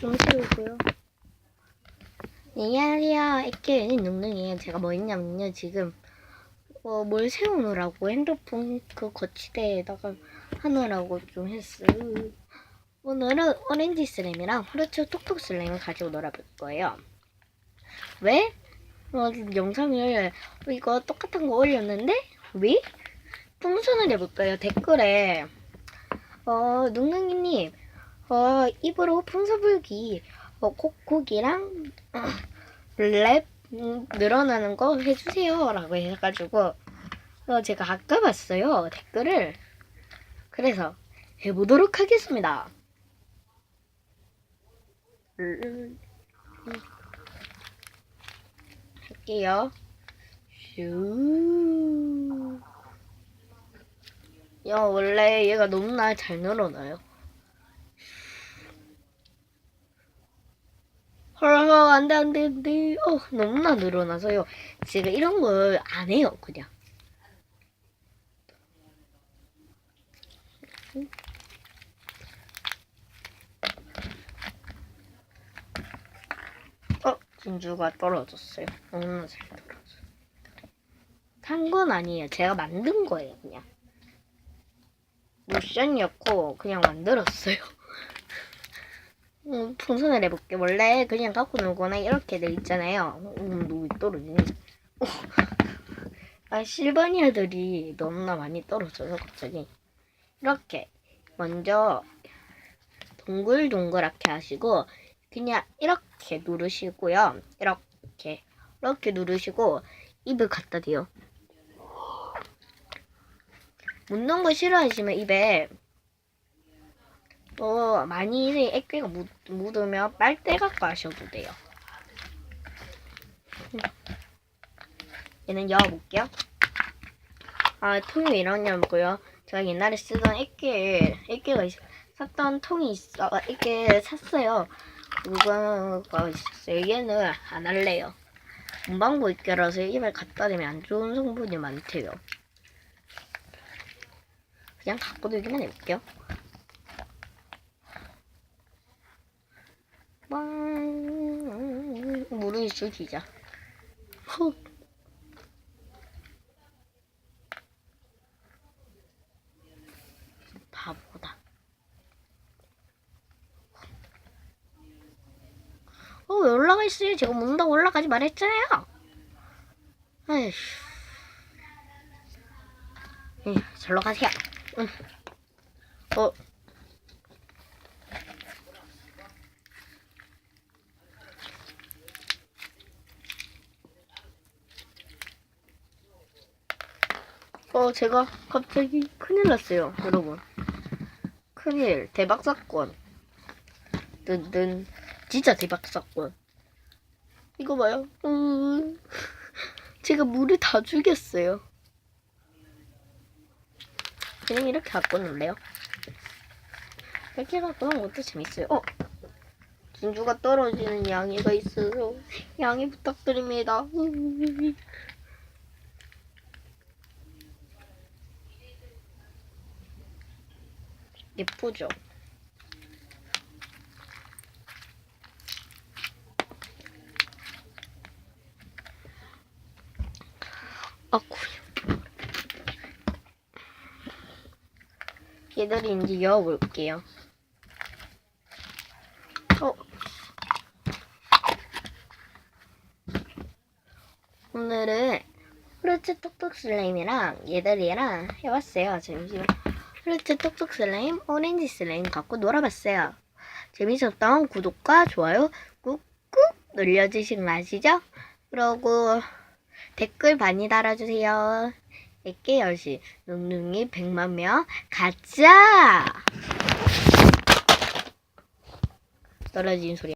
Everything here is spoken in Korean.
좀 세우고요. 네, 안녕하세요. 애끼는 눅눅이에요. 제가 뭐 했냐면요. 지금 어, 뭘 세우느라고 핸드폰 그 거치대에다가 하느라고 좀 했어요. 오늘은 오렌지 슬램이랑 후르츠 톡톡 슬램을 가지고 놀아볼 거예요. 왜? 어, 영상을 이거 똑같은 거 올렸는데 왜? 풍선을 해볼까요? 댓글에 어 눅눅이님 어 입으로 풍선 불기 어, 콕콕이랑 어, 랩 음, 늘어나는 거 해주세요 라고 해가지고 어, 제가 아까 봤어요 댓글을 그래서 해보도록 하겠습니다. 할게요. 슈. 야, 원래 얘가 너무나 잘 늘어나요. 헐, 안 돼, 안 돼, 안 돼. 어, 너무나 늘어나서요. 제가 이런 걸 안 해요, 그냥. 어, 진주가 떨어졌어요. 너무나 잘 떨어졌어요. 탄건 아니에요. 제가 만든 거예요, 그냥. 미션이었고 그냥 만들었어요. 음, 풍선을 해볼게. 원래 그냥 갖고 놀거나 이렇게 돼 있잖아요. 음, 너무 떨어지네. 아, 실바니아들이 너무나 많이 떨어져서 갑자기. 이렇게 먼저 동글동글하게 하시고 그냥 이렇게 누르시고요. 이렇게 이렇게 누르시고 입을 갖다 대요. 묻는 거 싫어하시면 입에 어 많이 액괴가 묻, 묻으면 빨대 갖고 하셔도 돼요. 얘는 열어볼게요. 아 통이 왜 이러냐고요. 제가 옛날에 쓰던 액괴 액괴가 있, 샀던 통이 있어 액괴 샀어요. 그거가 있었어요. 얘는 안 할래요. 문방구 액괴라서 입에 갖다 대면 안 좋은 성분이 많대요. 그냥 갖고 놀기만 해볼게요. 빵 물은 죽이자. 훅. 바보다. 어, 왜 올라가 있어요? 제가 문다고 올라가지 말했잖아요. 아이씨. 예, 절로 가세요. 응. 어. 어, 제가 갑자기 큰일 났어요, 여러분. 큰일, 대박 사건. 든든, 진짜 대박 사건. 이거 봐요. 음, 제가 물을 다 죽였어요. 그냥 이렇게 갖고 놀래요. 이렇게 갖고 하면 것도 재밌어요. 어! 진주가 떨어지는 양이가 있어서 양해 부탁드립니다. 예쁘죠? 아쿠. 얘들이 이제 열어볼게요. 어. 오늘은 프루츠 톡톡 슬라임이랑 얘들이랑 해봤어요. 잠시만. 프루츠 톡톡 슬라임, 오렌지 슬라임 갖고 놀아봤어요. 재밌었다면 구독과 좋아요 꾹꾹 눌러주시는 거 아시죠? 그러고 댓글 많이 달아주세요. 100개 열시 눅눅이 100만 명 가자 떨어진 소리